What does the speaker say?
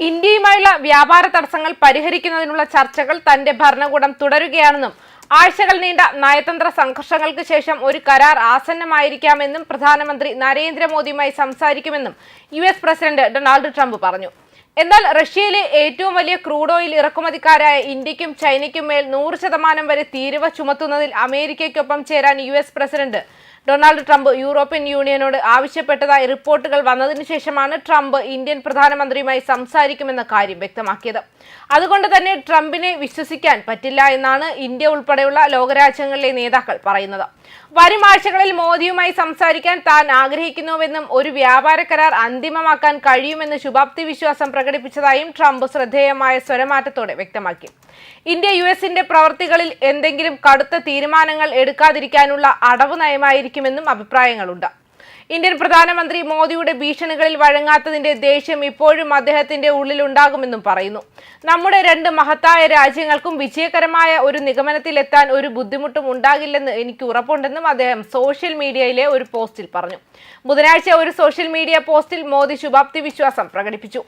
ഇന്ത്യയുമായുള്ള വ്യാപാര തടസ്സങ്ങൾ പരിഹരിക്കുന്നതിനുള്ള ചർച്ചകൾ തന്റെ ഭരണകൂടം തുടരുകയാണെന്നും ആഴ്ചകൾ നീണ്ട നയതന്ത്ര സംഘർഷങ്ങൾക്ക് ശേഷം ഒരു കരാർ ആസന്നമായിരിക്കാമെന്നും പ്രധാനമന്ത്രി നരേന്ദ്രമോദിയുമായി സംസാരിക്കുമെന്നും U S president Donald Trump പറഞ്ഞു. എന്നാൽ റഷ്യയിലെ ഏറ്റവും വലിയ ക്രൂഡ് ഓയിൽ ഇറക്കുമതിക്കാരായ ഇന്ത്യക്കും ചൈനയ്ക്കും മേൽ നൂറ് ശതമാനം വരെ തീരുവ ചുമത്തുന്നതിൽ അമേരിക്കയ്ക്കൊപ്പം ചേരാൻ U S president Donald Trump European യൂണിയനോട് ആവശ്യപ്പെട്ടതായി റിപ്പോർട്ടുകൾ വന്നതിനു ശേഷമാണ് ട്രംപ് ഇന്ത്യൻ പ്രധാനമന്ത്രിയുമായി സംസാരിക്കുമെന്ന കാര്യം വ്യക്തമാക്കിയത്. അതുകൊണ്ട് തന്നെ ട്രംപിനെ വിശ്വസിക്കാൻ പറ്റില്ല എന്നാണ് ഇന്ത്യ ഉൾപ്പെടെയുള്ള ലോകരാജ്യങ്ങളിലെ നേതാക്കൾ പറയുന്നത്. വരും ആഴ്ചകളിൽ മോദിയുമായി സംസാരിക്കാൻ താൻ ആഗ്രഹിക്കുന്നുവെന്നും ഒരു വ്യാപാര കരാർ അന്തിമമാക്കാൻ കഴിയുമെന്ന് ശുഭാപ്തി വിശ്വാസം പ്രകടിപ്പിച്ചതായും ട്രംപ് ശ്രദ്ധേയമായ സ്വരമാറ്റത്തോടെ വ്യക്തമാക്കി. ഇന്ത്യ യു എസിന്റെ പ്രവർത്തികളിൽ എന്തെങ്കിലും കടുത്ത തീരുമാനങ്ങൾ എടുക്കാതിരിക്കാനുള്ള അടവ് നയമായിരിക്കുമെന്നും അഭിപ്രായങ്ങളുണ്ട്. ഇന്ത്യൻ പ്രധാനമന്ത്രി മോദിയുടെ ഭീഷണികളിൽ വഴങ്ങാത്തതിന്റെ ദേഷ്യം ഇപ്പോഴും അദ്ദേഹത്തിന്റെ ഉള്ളിലുണ്ടാകുമെന്നും പറയുന്നു. നമ്മുടെ രണ്ട് മഹത്തായ രാജ്യങ്ങൾക്കും വിജയകരമായ ഒരു നിഗമനത്തിലെത്താൻ ഒരു ബുദ്ധിമുട്ടും ഉണ്ടാകില്ലെന്ന് എനിക്ക് ഉറപ്പുണ്ടെന്നും അദ്ദേഹം സോഷ്യൽ മീഡിയയിലെ ഒരു പോസ്റ്റിൽ പറഞ്ഞു. ബുധനാഴ്ച ഒരു സോഷ്യൽ മീഡിയ പോസ്റ്റിൽ മോദി ശുഭാപ്തി വിശ്വാസം പ്രകടിപ്പിച്ചു.